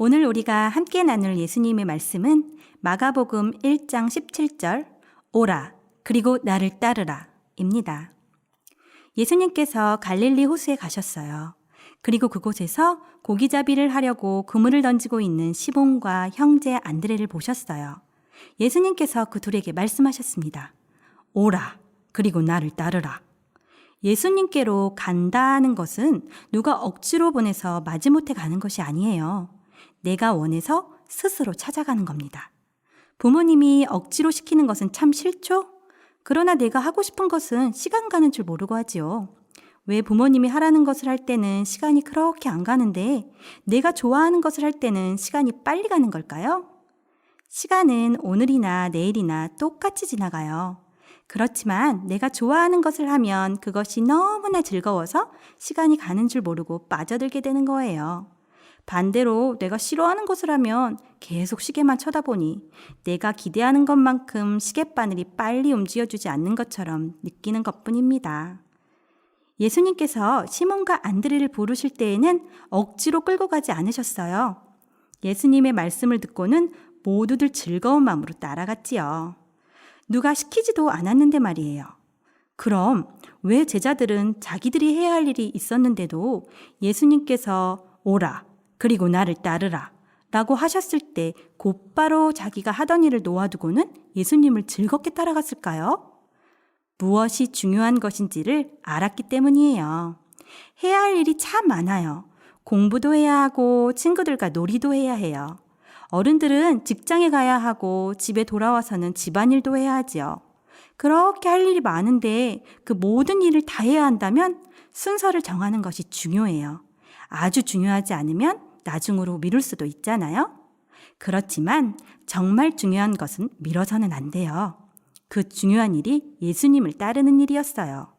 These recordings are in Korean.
오늘 우리가 함께 나눌 예수님의 말씀은 마가복음 1장 17절 오라 그리고 나를 따르라 입니다. 예수님께서 갈릴리 호수에 가셨어요. 그리고 그곳에서 고기잡이를 하려고 그물을 던지고 있는 시몬과 형제 안드레를 보셨어요. 예수님께서 그 둘에게 말씀하셨습니다. 오라 그리고 나를 따르라. 예수님께로 간다는 것은 누가 억지로 보내서 마지못해 가는 것이 아니에요. 내가 원해서 스스로 찾아가는 겁니다. 부모님이 억지로 시키는 것은 참 싫죠? 그러나 내가 하고 싶은 것은 시간 가는 줄 모르고 하지요. 왜 부모님이 하라는 것을 할 때는 시간이 그렇게 안 가는데 내가 좋아하는 것을 할 때는 시간이 빨리 가는 걸까요? 시간은 오늘이나 내일이나 똑같이 지나가요. 그렇지만 내가 좋아하는 것을 하면 그것이 너무나 즐거워서 시간이 가는 줄 모르고 빠져들게 되는 거예요. 반대로 내가 싫어하는 것을 하면 계속 시계만 쳐다보니 내가 기대하는 것만큼 시계바늘이 빨리 움직여주지 않는 것처럼 느끼는 것 뿐입니다. 예수님께서 시몬과 안드레를 부르실 때에는 억지로 끌고 가지 않으셨어요. 예수님의 말씀을 듣고는 모두들 즐거운 마음으로 따라갔지요. 누가 시키지도 않았는데 말이에요. 그럼 왜 제자들은 자기들이 해야 할 일이 있었는데도 예수님께서 오라, 그리고 나를 따르라 라고 하셨을 때 곧바로 자기가 하던 일을 놓아두고는 예수님을 즐겁게 따라갔을까요? 무엇이 중요한 것인지를 알았기 때문이에요. 해야 할 일이 참 많아요. 공부도 해야 하고 친구들과 놀이도 해야 해요. 어른들은 직장에 가야 하고 집에 돌아와서는 집안일도 해야 하지요. 그렇게 할 일이 많은데 그 모든 일을 다 해야 한다면 순서를 정하는 것이 중요해요. 아주 중요하지 않으면 나중으로 미룰 수도 있잖아요. 그렇지만 정말 중요한 것은 미뤄서는 안 돼요. 그 중요한 일이 예수님을 따르는 일이었어요.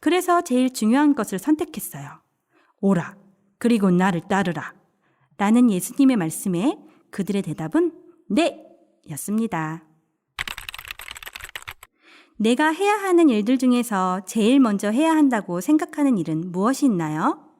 그래서 제일 중요한 것을 선택했어요. 오라, 그리고 나를 따르라. 라는 예수님의 말씀에 그들의 대답은 네! 였습니다. 내가 해야 하는 일들 중에서 제일 먼저 해야 한다고 생각하는 일은 무엇이 있나요?